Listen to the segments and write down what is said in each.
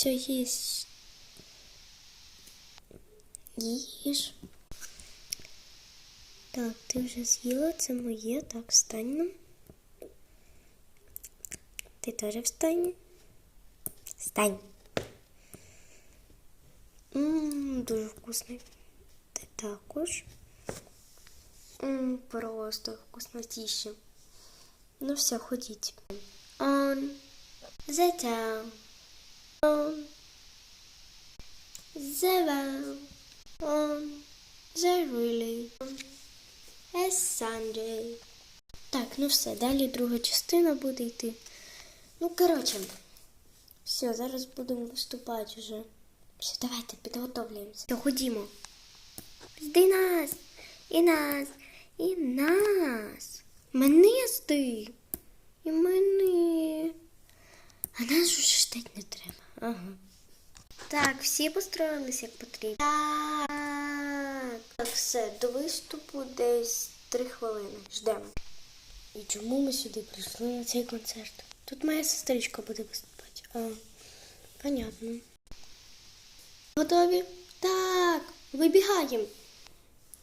Все, їсть. Їж. Так, ти вже з'їла, це моє. Так, встань. ну. Ти теж встань. Встань. Ммм, дуже вкусний. Ти також. Ммм, просто вкуснотіще. Ну все, ходіть. On the town. On well. On the relay. A Sunday. Так, ну все, далі друга частина буде йти. Ну, коротше, все, зараз будемо виступати вже. Все, давайте підготовлюємося. Ходімо. Жди нас, і нас, і нас. Мене жди. І мене. А нас уже. Ага. Так, всі построїлись як потрібно. Так. Так, все, до виступу десь три хвилини. Ждемо. І чому ми сюди прийшли на цей концерт? Тут моя сестричка буде виступати. А, понятно. Готові? Так, вибігаємо.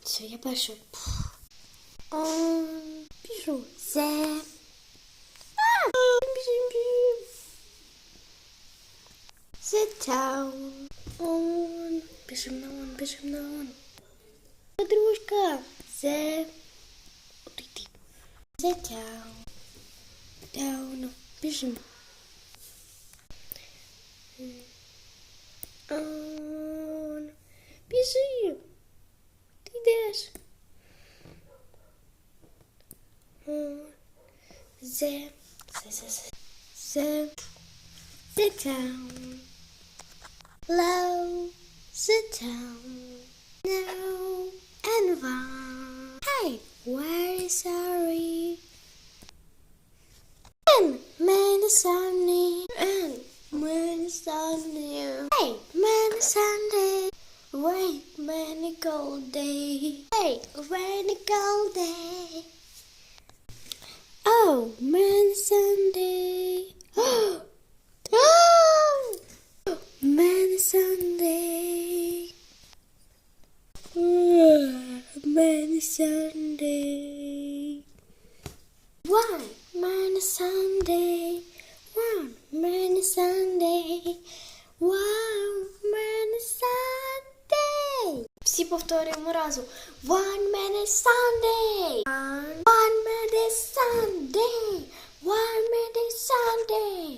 Все, я перша. Пф. О, the town. Tá on, bierzemy na on, bierzemy na on. Podróżka. The, the town. Down, bierzemy. On, bierzemy. Ty też. On, the, the, the, the, the town. Low. The town. Now and one. Hey, is Ari? And many sunny. And many sunny. Hey, many Sunday. Wait, many cold day. Hey, many cold day. Oh, man, Sunday. Man, Sunday. One man Sunday. One man Sunday. One man Sunday. Всі повторюємо разом. One man Sunday. One, one man Sunday. One man Sunday. One man Sunday.